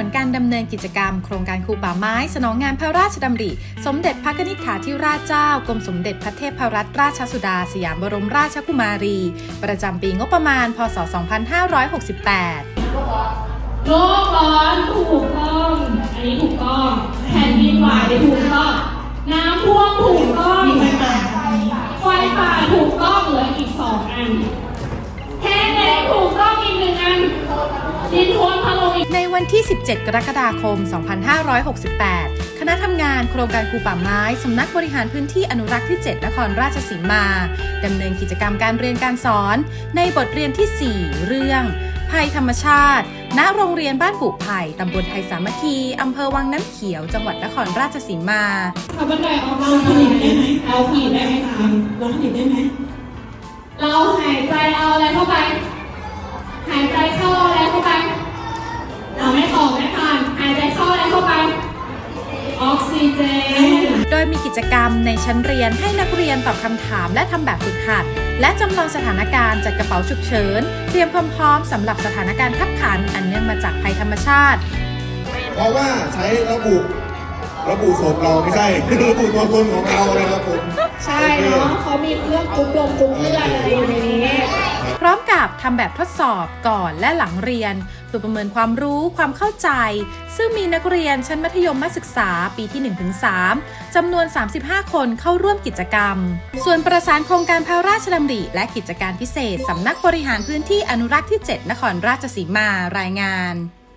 ดำเนินกิจกรรม โครงการคูป่าไม้ สนองงานพระราชดำริ สมเด็จพระนิธิถาธิราชเจ้ากรมสมเด็จพระเทพรัตนราชสุดา สยามบรมราชกุมารี ประจำปีงบประมาณ พศ 2568โลกร้อนถูกต้อง อันนี้ถูกต้อง แผ่นดินไหวถูกต้อง น้ำท่วมถูกต้องไฟป่าไฟป่าถูกต้องเหลืออีกสองอัน ในวันที่ 17 กรกฎาคม 2568 คณะทำงานโครงการคูป่าไม้ สำนักบริหารพื้นที่อนุรักษ์ที่ 7 นครราชสีมา ดำเนินกิจกรรมการเรียนการสอน ในบทเรียนที่ 4 เรื่อง ภัยธรรมชาติ ณ โรงเรียนบ้านบุไผ่ตำบลไทยสามัคคี อำเภอวังน้ำเขียว จังหวัดนครราชสีมาขับบันไดออกเราเราผลิตได้ไหมเราผลิตได้ไหมคะเราผลิตได้ไหม เราหายใจเอาอะไรเข้าไป โดยมีกิจกรรมในชั้นเรียนให้นักเรียนตอบคำถามและทำแบบฝึกหัด และจำลองสถานการณ์จัดกระเป๋าฉุกเฉิน เตรียมความพร้อมสำหรับสถานการณ์ขับขัน อันเนื่องมาจากภัยธรรมชาติ เพราะว่าใช้ระบุระบุศพเราไม่ใช่ระบุตัวตนของเรานะครับผม ใช่เนาะเขามีเครื่องกรุ๊ปลงกรุ๊ปเลือดอะไร กับทำแบบทดสอบก่อนและหลังเรียนเพื่อประเมินความรู้ความเข้าใจ ซึ่งมีนักเรียนชั้นมัธยมศึกษาปีที่ 1-3จำนวน 35 คนเข้าร่วมกิจกรรม ส่วนประสานโครงการพระราชดำริและกิจการพิเศษสำนักบริหารพื้นที่อนุรักษ์ที่ 7 นครราชสีมารายงาน